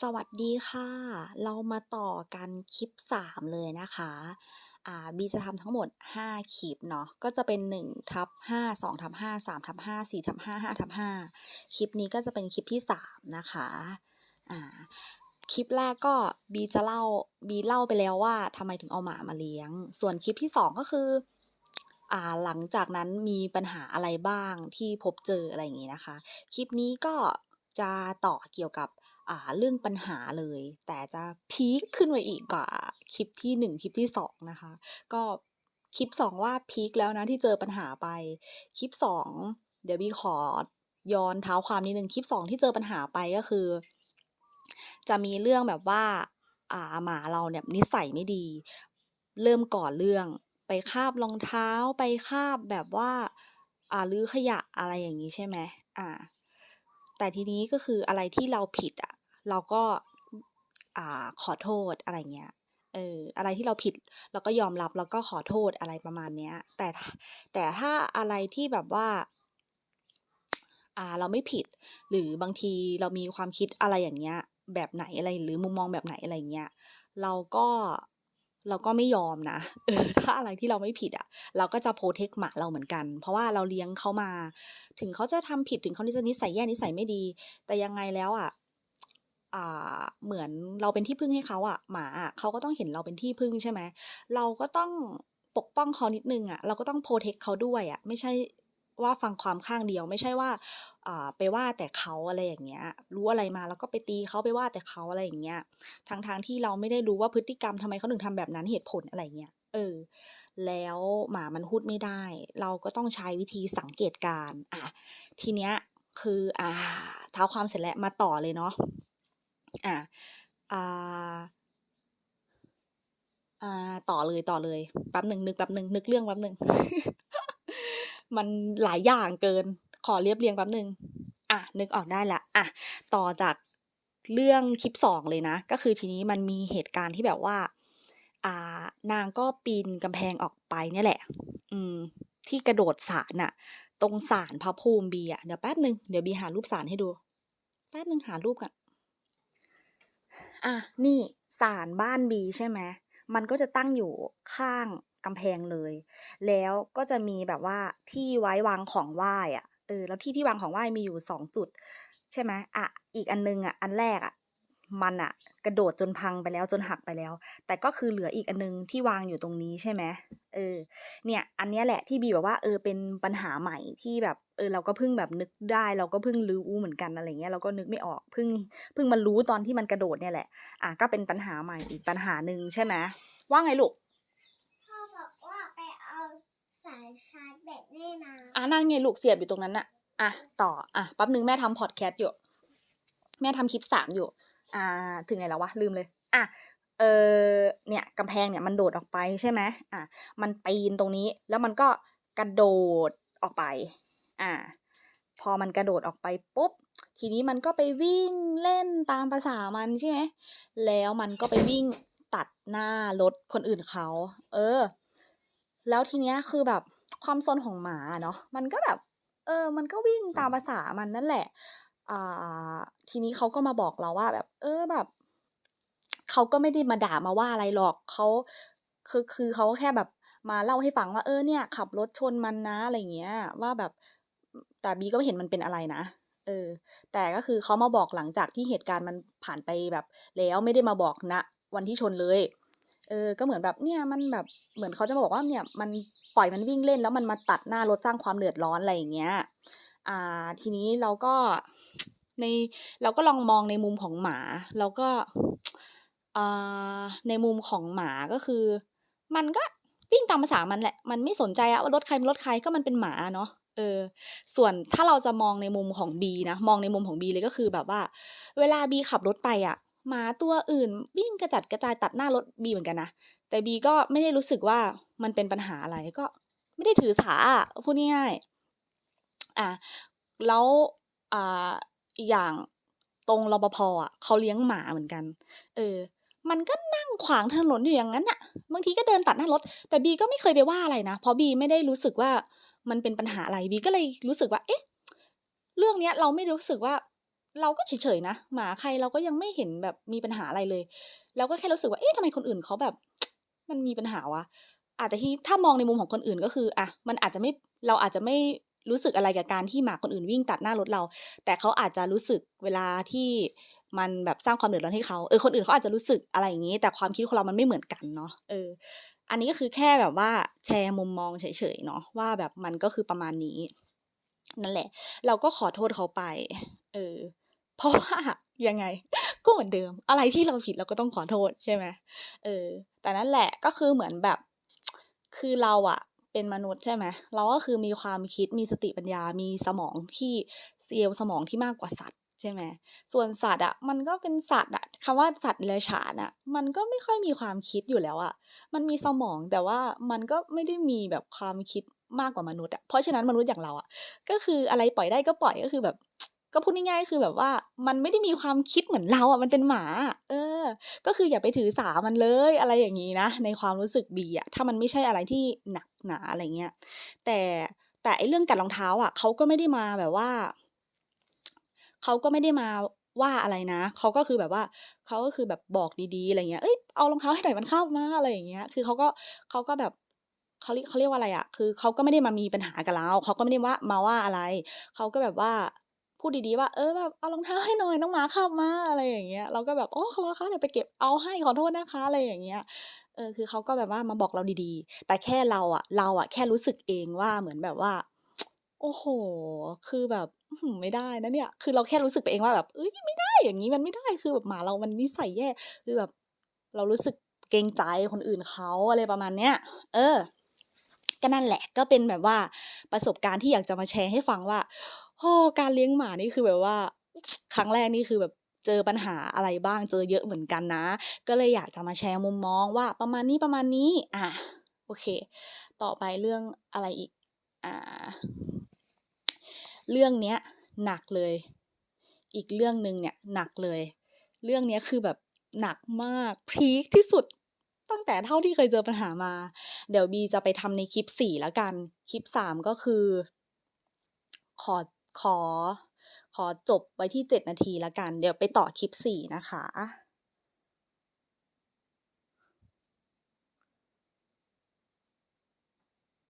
สวัสดีค่ะ เรามาต่อกันคลิป 3 เลยนะคะ อ่าบีจะทำทั้งหมด 5 คลิปเนาะ ก็จะเป็น1/5 2/5 3/5 4/5 5/5คลิปนี้ก็จะเป็นคลิปที่ 3 นะคะ อ่า คลิปแรกก็บีจะเล่าบีเล่าไปแล้วว่าทำไมถึงเอาหมามาเลี้ยง ส่วนคลิปที่ 2 ก็คืออ่าหลังจากนั้นมีปัญหาอะไรบ้างที่พบเจออะไรอย่างงี้นะคะ คลิปนี้ก็จะต่อเกี่ยวกับ เรื่องปัญหาเลย แต่จะพีกขึ้นไปอีกกว่าคลิปที่ 1 คลิปที่ 2 นะคะ ก็คลิป 2 ว่าพีกแล้วนะที่เจอปัญหาไป คลิป 2 เดี๋ยวบีขอย้อนเท้าความนิดนึงคลิป 2 ที่เจอปัญหาไปก็คือ จะมีเรื่องแบบว่าอ่าหมาเราเนี่ยนิสัยไม่ดี เริ่มก่อเรื่องไปคาบรองเท้าไปคาบแบบว่า อ่ารื้อขยะอะไรอย่างงี้ใช่ไหมอ่า แต่ทีนี้ก็คืออะไรที่เราผิดอะเราก็อ่าขอโทษอะไรเงี้ยเอออะไรที่เราผิดเราก็ยอมรับแล้วก็ขอโทษอะไรประมาณเนี้ย แต่แต่ถ้าอะไรที่แบบว่าอ่าเราไม่ผิด หรือบางทีเรามีความคิดอะไรอย่างเงี้ย แบบไหนอะไรหรือมุมมองแบบไหนอะไรเงี้ย เราก็ เราก็ไม่ยอมนะ เออ ถ้าอะไรที่เราไม่ผิดอะเราก็จะโพรเทกต์หมาเราเหมือนกัน เพราะว่าเราเลี้ยงเขามา ถึงเขาจะทำผิด ถึงเขาจะนิสัยแย่ นิสัยไม่ดี แต่ยังไงแล้วอะอ่า เหมือนเราเป็นที่พึ่งให้เขาอะหมาอะเขาก็ต้องเห็นเราเป็นที่พึ่งใช่ไหม เราก็ต้องปกป้องเขานิดนึงอะเราก็ต้องโพรเทกต์เขาด้วยอะไม่ใช่ ว่าฟังความข้างเดียวไม่ใช่ว่าไปว่าแต่เขาอะไรอย่างเงี้ย รู้อะไรมาเราก็ไปตีเขาไปว่าแต่เขาอะไรอย่างเงี้ยทั้งๆที่เราไม่ได้รู้ว่าพฤติกรรมทำไมเขาถึงทำแบบนั้นเหตุผลอะไรเงี้ยเออ แล้วหมามันพูดไม่ได้ เราก็ต้องใช้วิธีสังเกตการอ่าทีเนี้ยคืออ่าเท้าความเสร็จแล้วมาต่อเลยเนาะอ่าอ่าอ่าต่อเลยต่อเลยแป๊บหนึ่งนึกแป๊บหนึ่งนึกเรื่องแป๊บหนึ่ง มันหลายอย่างเกิน ขอเรียบเรียงแป๊บหนึ่งอะนึกออกได้ล้วอะต่อจากเรื่องคลิป2เลยนะ ก็คือทีนี้มันมีเหตุการณ์ที่แบบว่า อ่า นางก็ปีนกำแพงออกไปเนี่ยแหละ อืม ที่กระโดดศาลน่ะ ตรงศาลพระภูมิบีอะเดี๋ยวแป๊บหนึ่งเดี๋ยวบีหารูปศาลให้ดู แป๊บหนึ่งหารูปก่อนอ่านี่ศาลบ้านบีใช่ไหมมันก็จะตั้งอยู่ข้าง กำแพงเลย แล้วก็จะมีแบบว่าที่ไว้วางของไหว้อะเออแล้วที่ที่วางของไหว้มีอยู่2จุด ใช่ไหมอะอีกอันหนึ่งอะอันแรกอะมันน่ะกระโดดจนพังไปแล้วจนหักไปแล้ว แต่ก็คือเหลืออีกอันหนึ่งที่วางอยู่ตรงนี้ใช่ไหมเออ เนี่ย อันนี้แหละที่บีแบบว่าเออเป็นปัญหาใหม่ที่แบบเออเราก็เพิ่งแบบนึกได้ เราก็เพิ่งรู้เหมือนกันอะไรเงี้ยเราก็นึกไม่ออกเพิ่งเพิ่งมารู้ตอนที่มันกระโดดเนี่ยแหละอ่าก็เป็นปัญหาใหม่อีกปัญหาหนึ่งใช่ไหมว่าไงลูก?พ่อบอกว่าไปเอา สายชาร์จแบตให้มาอานั่นไงลูกเสียบอยู่ตรงนั้นน่ะ อะต่อ อะแป๊บนึงแม่ทำพอดแคสต์อยู่ แม่ทำคลิป3อยู่ อ่า ถึงไหนแล้ววะลืมเลย อะ เอ่อเนี่ยกำแพงเนี่ยมันโดดออกไปใช่ไหมอ่ามันปีนตรงนี้ แล้วมันก็กระโดดออกไป อ่า พอมันกระโดดออกไปปุ๊บ ทีนี้มันก็ไปวิ่งเล่นตามประสามันใช่ไหม แล้วมันก็ไปวิ่งตัดหน้ารถคนอื่นเขา เออ แล้วทีเนี้ยคือแบบความซนของหมาอะเนาะมันก็แบบ เออ มันก็วิ่งตามประสามันนั่นแหละ อ่า ทีนี้เขาก็มาบอกเราว่าแบบ เออแบบเขาก็ไม่ได้มาด่ามาว่าอะไรหรอกเขาคือคือเขาก็แค่แบบมาเล่าให้ฟังว่าเออเนี่ย ขับรถชนมันนะอะไรอย่างเงี้ย ว่าแบบแต่บีก็ไม่เห็นมันเป็นอะไรนะเออ แต่ก็คือเขามาบอกหลังจากที่เหตุการณ์มันผ่านไปแบบ แล้วไม่ได้มาบอกณวันที่ชนเลย เออ ก็เหมือนแบบเนี่ยมันแบบเหมือนเขาจะมาบอกว่าเนี่ยมันปล่อยมันวิ่งเล่นแล้วมันมาตัดหน้ารถสร้างความเดือดร้อนอะไรอย่างเงี้ย อ่า ทีนี้เราก็ในเราก็ลองมองในมุมของหมาเราก็อ่าในมุมของหมาก็คือ มันก็วิ่งตามประสามันแหละ มันไม่สนใจอะว่ารถใครรถใครก็มันเป็นหมาเนาะเออ ส่วนถ้าเราจะมองในมุมของบีนะ มองในมุมของบีเลยก็คือแบบว่า เวลาบีขับรถไปอะ หมาตัวอื่นวิ่งกระจัดกระจายตัดหน้ารถบีเหมือนกันนะ แต่บีก็ไม่ได้รู้สึกว่ามันเป็นปัญหาอะไรก็ไม่ได้ถือสาพูดง่ายๆอ่าแล้วอ่าอีกอย่างตรงรปภ.อะเขาเลี้ยงหมาเหมือนกัน เออ มันก็นั่งขวางถนนอยู่อย่างงั้นน่ะบางทีก็เดินตัดหน้ารถ แต่บีก็ไม่เคยไปว่าอะไรนะ เพราะบีไม่ได้รู้สึกว่ามันเป็นปัญหาอะไรบีก็เลยรู้สึกว่า เอ๊ะ เรื่องเนี้ยเราไม่รู้สึกว่า เราก็เฉยๆนะหมาใครเราก็ยังไม่เห็นแบบมีปัญหาอะไรเลยเราก็แค่รู้สึกว่าเอ๊ะทำไมคนอื่นเขาแบบ มันมีปัญหาวะอาจจะที่ถ้ามองในมุมของคนอื่นก็คืออะมันอาจจะไม่เราอาจจะไม่รู้สึกอะไรกับการที่หมาคนอื่นวิ่งตัดหน้ารถเรา แต่เขาอาจจะรู้สึกเวลาที่มันแบบสร้างความเดือดร้อนให้เขาเออคนอื่นเขาอาจจะรู้สึกอะไรอย่างนี้ แต่ความคิดของเรามันไม่เหมือนกันเนาะเออ อันนี้ก็คือแค่แบบว่าแชร์มุมมองเฉยๆเนาะว่าแบบมันก็คือประมาณนี้ นั่นแหละ เราก็ขอโทษเขาไป เออ ราะว่ายังไง ก็เหมือนเดิม อะไรที่เราผิดเราก็ต้องขอโทษใช่ไหมเออ แต่นั่นแหละก็คือเหมือนแบบ คือเราอะเป็นมนุษย์ใช่ไหมเราก็คือมีความคิดมีสติปัญญา มีสมองที่เซลล์สมองที่มากกว่าสัตว์ใช่ไหมส่วนสัตว์อะมันก็เป็นสัตว์อะคำว่าสัตว์เลื้อยฉานอะมันก็ไม่ค่อยมีความคิดอยู่แล้วอะมันมีสมองแต่ว่ามันก็ไม่ได้มีแบบความคิดมากกว่ามนุษย์อะเพราะฉะนั้นมนุษย์อย่างเราอะก็คืออะไรปล่อยได้ก็ปล่อยก็คือแบบ ก็พูดง่ายๆคือแบบว่ามันไม่ได้มีความคิดเหมือนเราอะมันเป็นหมา เออ ก็คืออย่าไปถือสามันเลยอะไรอย่างนี้นะ ในความรู้สึกบีอะถ้ามันไม่ใช่อะไรที่หนักหนาอะไรเงี้ยแต่แต่ไอเรื่องกัดรองเท้าอะเขาก็ไม่ได้มาแบบว่าเขาก็ไม่ได้มาว่าอะไรนะเขาก็คือแบบว่าเขาก็คือแบบบอกดีๆอะไรเงี้ยเอ้ยเอารองเท้าให้หน่อยมันเข้ามาอะไรอย่างเงี้ยคือเขาก็เขาก็แบบเขาเรียกเขาเรียกว่าอะไรอะ คือเขาก็ไม่ได้มามีปัญหากับเราเขาก็ไม่ได้ว่ามาว่าอะไรเขาก็แบบว่า พูดดีๆว่าเออแบบเอารองเท้าให้หน่อยน้องหมาขับมาอะไรอย่างเงี้ยเราก็แบบโอ้ขอคะเดี๋ยวไปเก็บเอาให้ขอโทษนะคะอะไรอย่างเงี้ยเออคือเขาก็แบบว่ามาบอกเราดีๆ แต่แค่เราอะเราอะแค่รู้สึกเองว่าเหมือนแบบว่า โอ้โห คือแบบไม่ได้นะเนี่ย คือเราแค่รู้สึกไปเองว่าแบบเอ้ยไม่ได้อย่างนี้มันไม่ได้คือแบบหมาเรามันนิสัยแย่คือแบบเรารู้สึกเกรงใจคนอื่นเขาอะไรประมาณเนี้ยเออก็นั่นแหละก็เป็นแบบว่าประสบการณ์ที่อยากจะมาแชร์ให้ฟังว่า โอ้การเลี้ยงหมานี่คือแบบว่า ครั้งแรกนี่คือแบบเจอปัญหาอะไรบ้างเจอเยอะเหมือนกันนะ ก็เลยอยากจะมาแชร์มุมมองว่าประมาณนี้ประมาณนี้ อะโอเค ต่อไปเรื่องอะไรอีก อ่า เรื่องเนี้ยหนักเลย อีกเรื่องหนึ่งเนี่ยหนักเลย เรื่องเนี้ยคือแบบหนักมากพีคที่สุดตั้งแต่เท่าที่เคยเจอปัญหามา เดี๋ยวบีจะไปทำในคลิปสี่แล้วกัน คลิปสามก็คือ ขอ ขอ ขอจบไว้ที่เจ็ดนาทีแล้วกัน เดี๋ยวไปต่อคลิปสี่นะคะ